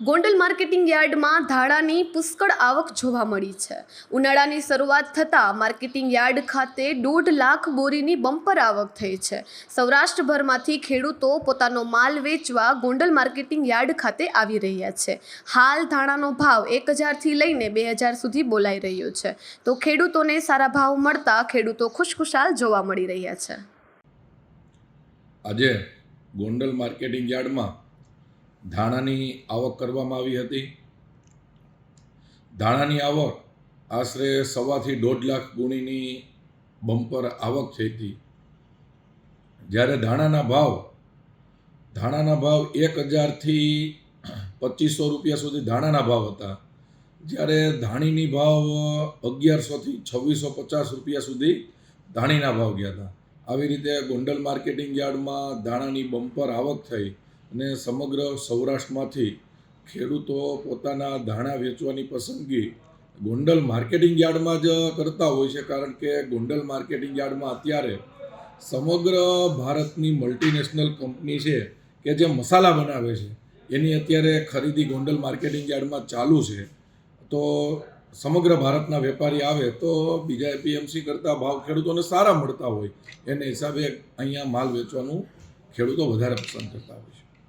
Gondal marketing યાર્ડમાં ધાણાની પુષ્કળ આવક જોવા મળી છે. ઉનાળાની શરૂઆત થતાં માર્કેટિંગ યાર્ડ ખાતે દોઢ લાખ બોરીની બમ્પર આવક થઈ છે. સૌરાષ્ટ્રભરમાંથી ખેડૂતો પોતાનો માલ વેચવા ગોંડલ માર્કેટિંગ યાર્ડ ખાતે આવી રહ્યા છે. હાલ ધાણાનો ભાવ એક હજારથી લઈને બે હજાર સુધી બોલાઈ રહ્યો છે. તો ખેડૂતોને સારા ભાવ મળતા ખેડૂતો ખુશખુશાલ જોવા મળી રહ્યા છે. આજે ગોંડલ માર્કેટિંગ યાર્ડમાં ધાણાની આવક કરવામાં આવી હતી. ધાણાની આવક આશરે સવાથી દોઢ લાખ ગુણીની બમ્પર આવક થઈ હતી. જ્યારે ધાણાના ભાવ ધાણાના ભાવ એક હજારથી પચીસો રૂપિયા સુધી ધાણાના ભાવ હતા. જ્યારે ધાણીની ભાવ અગિયારસોથી છવ્વીસો પચાસ રૂપિયા સુધી ધાણીના ભાવ ગયા હતા. આવી રીતે ગોંડલ માર્કેટિંગ યાર્ડમાં ધાણાની બમ્પર આવક થઈ. અને સમગ્ર સૌરાષ્ટ્રમાંથી ખેડૂતો પોતાના ધાણા વેચવાની પસંદગી ગોંડલ માર્કેટિંગ યાર્ડમાં જ કરતા હોય છે, કારણ કે ગોંડલ માર્કેટિંગ યાર્ડમાં અત્યારે સમગ્ર ભારતની મલ્ટીનેશનલ કંપની છે કે જે મસાલા બનાવે છે, એની અત્યારે ખરીદી ગોંડલ માર્કેટિંગ યાર્ડમાં ચાલુ છે. તો સમગ્ર ભારતના વેપારી આવે તો બીજા એપીએમસી કરતાં ભાવ ખેડૂતોને સારા મળતા હોય. એને હિસાબે અહીંયા માલ વેચવાનું ખેડૂતો વધારે પસંદ કરતા હોય છે.